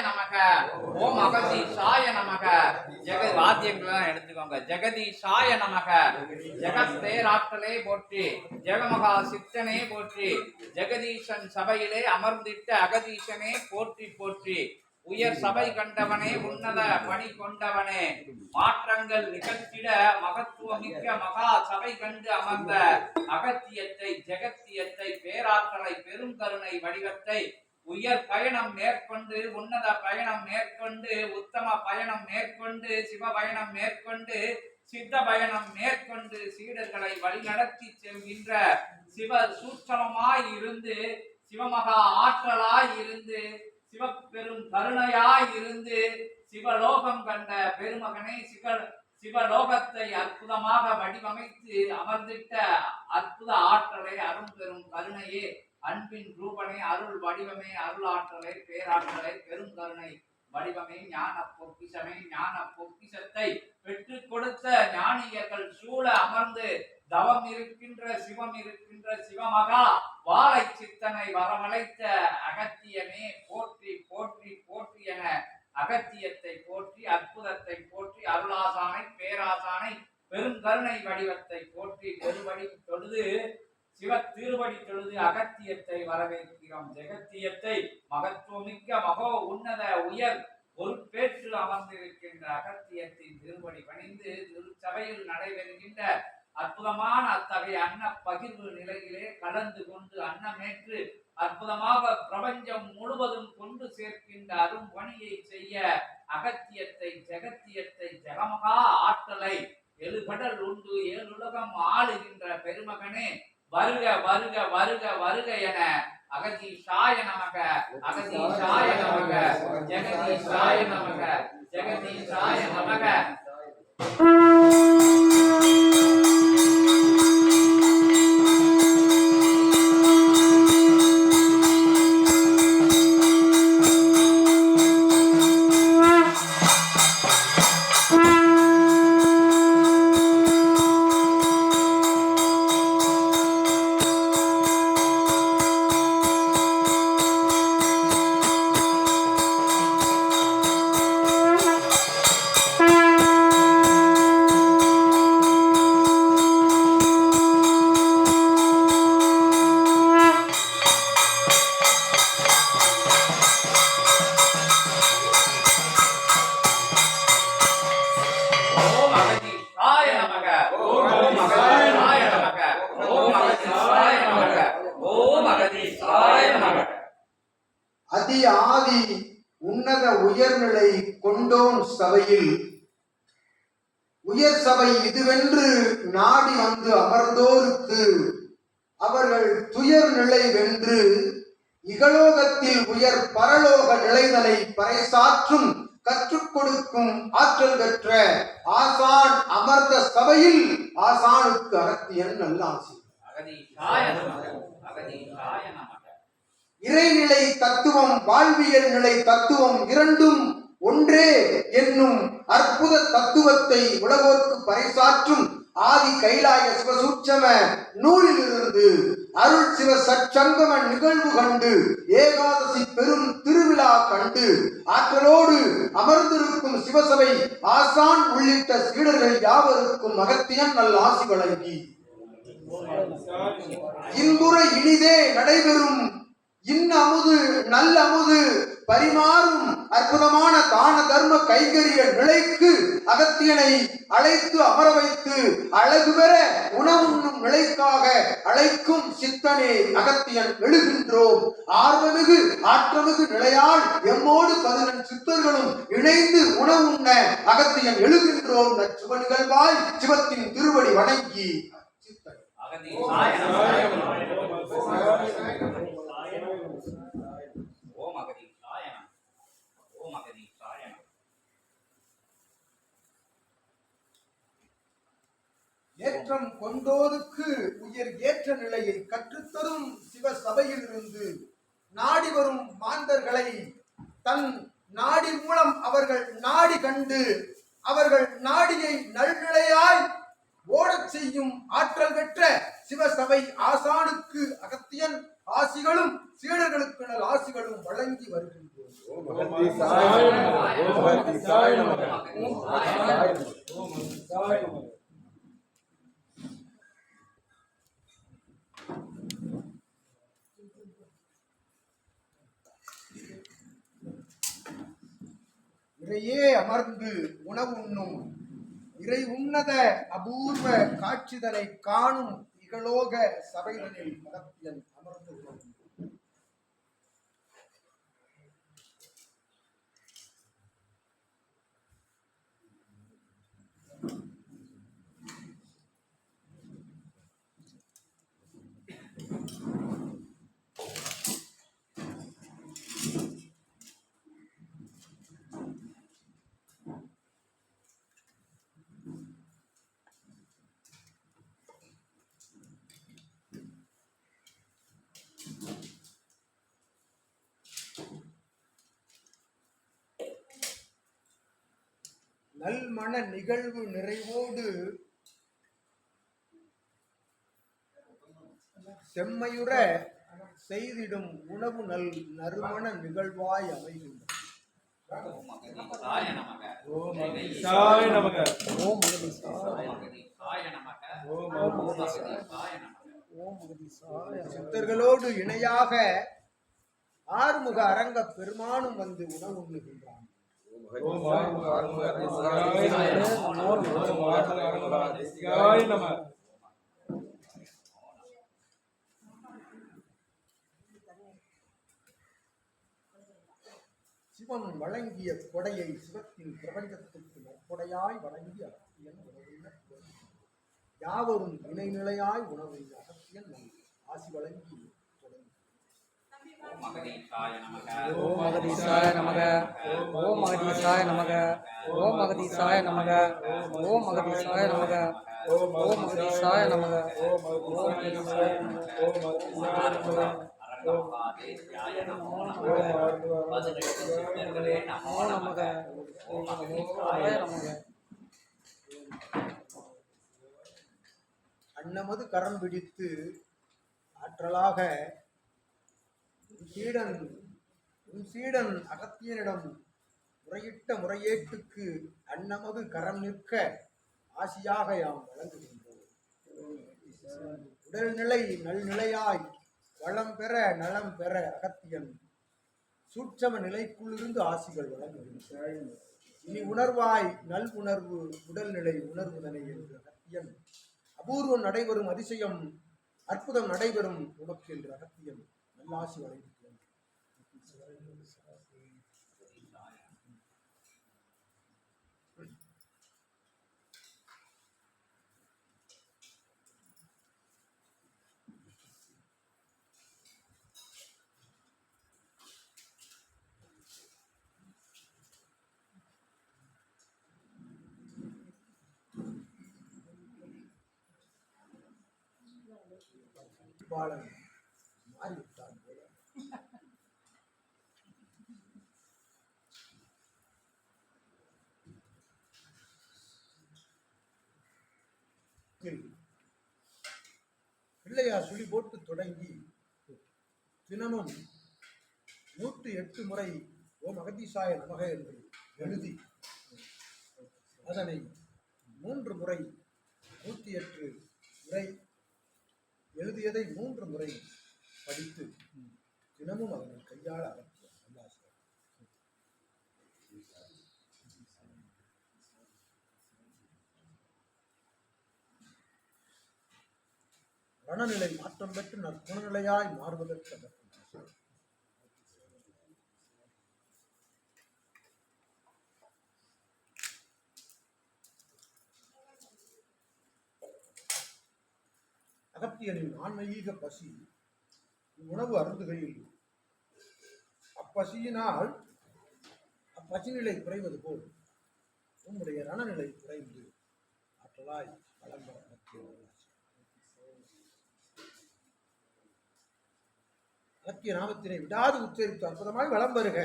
நமக. ஓம் அகதீஷாய நமக. ஜெக வாத்தியங்கள்லாம் எடுத்துக்கோங்க. ஜெகதீஷாய நமக. ஜெகத் பேராற்றலே போற்றி. ஜெகமகா சித்தனே போற்றி. ஜெகதீசன் சபையிலே அமர்ந்திட்ட அகதீசனே போற்றி போற்றி. உயர் சபை கண்டவனே உன்னத பணி கொண்டவனே. மாற்றங்கள் நிகழ்த்திட மகத்துவமிக்க மகா சபை கண்டு அமர்ந்த அகத்தியத்தை ஜெகத்தியத்தை பேராற்றலை பெருங்கருணை வடிவத்தை உயர் பயணம் மேற்கொண்டு உன்னத பயணம் மேற்கொண்டு உத்தம பயணம் மேற்கொண்டு சிவ பயணம் மேற்கொண்டு சித்த பயணம் மேற்கொண்டு சீடர்களை வழிநடத்தி செல்கின்ற சிவ சூட்சமமாய் இருந்து சிவமகா ஆற்றலாய் இருந்து சிவபெரும் கருணையாய் இருந்து சிவலோகம் கண்ட பெருமகனை சிவ சிவலோகத்தை அற்புதமாக வடிவமைத்து அமர்ந்திட்ட அற்புத ஆற்றலை அருண் பெரும் கருணையே. அன்பின் ரூபனை அருள் வடிவமே அருள் ஆற்றலை பேராற்றலை பெரும் கருணை வடிவமே ஞான பொக்கிஷமே ஞான பொக்கிஷத்தை பெற்றுக் கொடுத்த ஞானியர்கள் சூழ அமர்ந்து தவம் இருக்கின்ற சிவம் இருக்கின்ற சிவமகா வாழை சித்தனை வரவழைத்த அகத்தியமே போற்றி போற்றி போற்றி என அகத்தியத்தை போற்றி அற்புதத்தை போற்றி அருளாசானை பேராசானை பெருங்கருணை வடிவத்தை போற்றி பெருவடி தொழுது சிவ திருவடி தொழுது அகத்தியத்தை வரவேற்கிறோம். ஜெகத்தியத்தை மகத்துவமிக்க மகோ உன்னத உயர் பொறுப்பேற்று அமர்ந்திருக்கின்ற அகத்தியத்தின் திருவடி பணிந்து திருச்சபையில் நடைபெறுகின்ற அற்புதமான அத்தகைய அன்ன பகிர்வு நிலையிலே கலந்து கொண்டு அன்னமேற்று அற்புதமாக பிரபஞ்சம் முழுவதும் கொண்டு சேர்க்கின்ற அரும் பணியை செய்ய அகத்தியத்தை ஜெகத்தியத்தை ஜெகமகா ஆற்றலை எழுபடல் உண்டு ஏழுலகம் ஆளுகின்ற பெருமகனே வருக வருக வருக வருக என அகதீஷாய நமக அகதீஷாய நமக ஜெகதீஷாய நமக ஜெகதீஷாய நமக. ஆதி உன்னத உயர்நிலை கொண்டோன் சபையில். உயர் சபை இதுவென்று நாடி வந்து அமர்ந்தோருக்கு அவர்கள் துயர் நிலை வென்று இகலோகத்தில் உயர் பரலோக நிலைதலை பறைசாற்றும் கற்றுக் கொடுக்கும் ஆற்றல் பெற்ற ஆசான் அமர்ந்த சபையில் ஆசானுக்கு அகத்தியன் நல்லாசி அகதீஷாய நமக அகதீஷாய இறைநிலை தத்துவம் வாழ்வியல் நிலை தத்துவம் இரண்டும் ஒன்றே என்னும் அற்புத தத்துவத்தை உலகோர்க்கு பறைசாற்றும் ஆதி கைலாய சிவசூட்சம நூலிலிருந்து அருள் சிவ சச்சங்கம நிகழ்வு கண்டு ஏகாதசி பெரும் திருவிழா கண்டு ஆற்றலோடு அமர்ந்திருக்கும் சிவசபை ஆசான் உள்ளிட்ட சீடர்கள் யாவருக்கும் அகத்தியன் நல் ஆசி வழங்கி. இன்புற இனிதே நடைபெறும் இன் அமுது நல்ல அமுது பரிமாறும் அற்புதமான தான தர்ம கைகரிய நிலைக்கு அகத்தியனை அழைத்து அமர வைத்து அழகு பெற உணவுண்ணும் நிலைக்காக அழைக்கும் சித்தனே அகத்தியன் எழுகின்றோம். ஆர்வமிகு ஆற்றமிகு நிலையால் எம்மோடு பதினெண் சித்தர்களும் இணைந்து உணவுண்ண அகத்தியன் எழுகின்றோம். நச்சுவ நிகழ்வாய் சிவத்தின் திருவடி வணங்கி. சித்தன் அகதீஷாய நமக ஓம் அகதீஷாய நமக ஓம் அகதீஷாய நமக ஏற்றம் கொண்டோருக்கு உயர் ஏற்ற நிலையை கற்றுத்தரும் சிவ சபையிலிருந்து நாடி வரும் மாந்தர்களை தன் நாடி மூலம் அவர்கள் நாடி கண்டு அவர்கள் நாடியை நல்நிலையாய் ஓடச் செய்யும் ஆற்றல் பெற்ற சிவசபை ஆசானுக்கு அகத்தியன் ஆசிகளும் சீடர்களுக்கு நல் ஆசிகளும் வழங்கி வருகின்றோம் ஓம் அகத்தீசாய நமக ஓம் அகத்தீசாய நமக ஓம் அகத்தீசாய நமக ஓம் அகத்தீசாய நமக இறையே அமர்ந்து உணவு உண்ணும். இறை உன்னத அபூர்வ காட்சிதனை காணும் இகலோக சபைகளில் அகத்தியன் அமர்ந்து உணவு. நல்மன நிகழ்வு நிறைவோடு செம்மையுற செய்திடும் உணவு நல் நறுமண நிகழ்வாய் அமைகின்றது. ஓம் ஓம் சித்தர்களோடு இணையாக ஆறுமுக அரங்க பெருமானும் வந்து உணவு சிவன் வழங்கிய கொடையை சிவத்தின் பிரபஞ்சத்துக்கு நற்கொடையாய் வழங்கி அகத்தியன் உணவுள்ள யாவரும் இணைநிலையாய் உணவு அகத்தியன் ஆசி வழங்கி ஓம் அகதீசாய நமக. ஓம் அகதீசாய நமக. ஓம் அகதீசாய நமக. ஓம் அகதீசாய நமக. ஓம் அகதீசாய நமக. ஓம் அகதீசாய நமக. ஓம் அகத்தீசாய நமக. ஓம் நமக. நமக அகதீசாய நமக. அன்னமது கரம் பிடித்து ஆற்றலாக சீடன் உன் சீடன் அகத்தியனிடம் முறையிட்ட முறையேட்டுக்கு அன்னமது கரம் நிற்க ஆசியாக யாம் வழங்குகின்றோம். உடல்நிலை நல்நிலையாய் வளம் பெற நலம் பெற அகத்தியன் சூட்சம நிலைக்குள்ளிருந்து ஆசிகள் வழங்குகின்றன இனி உணர்வாய் நல் உணர்வு உடல்நிலை உணர்வுதனை என்று அகத்தியன் அபூர்வம் நடைபெறும் அதிசயம் அற்புதம் நடைபெறும் உனக்கு என்று அகத்தியன் நல்லாசி வழங்குகிறான் பாலன் பிள்ளையா பிள்ளையார் சுழி போட்டு தொடங்கி தினமும் நூற்றி எட்டு முறை ஓம் அகதீசாய நமக என்று எழுதி அதனை மூன்று முறை நூற்றி எட்டு முறை எழுதியதை மூன்று முறை படித்து தினமும் அவர்கள் கையாள அகற்றிய மனநிலை மாற்றம் பெற்று நற்குணநிலையாய் மாறுவதற்கு அதற்கு அகத்தியனின் ஆன்மீக பசி உணவு அருந்துகையில் பசியினால் அப்பசி நிலை குறைவது போல் உம்முடைய ரணநிலை குறைந்து ஆற்றலாய் வளம் பெற நாமத்தினை விடாது உச்சரித்து அற்புதமாய் வளம் வருக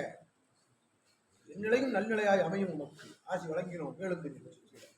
என் நிலையும் நல்நிலையாய் அமையும் உமக்கு. ஆசி வழங்கினோம். மேலும் தெரிவித்து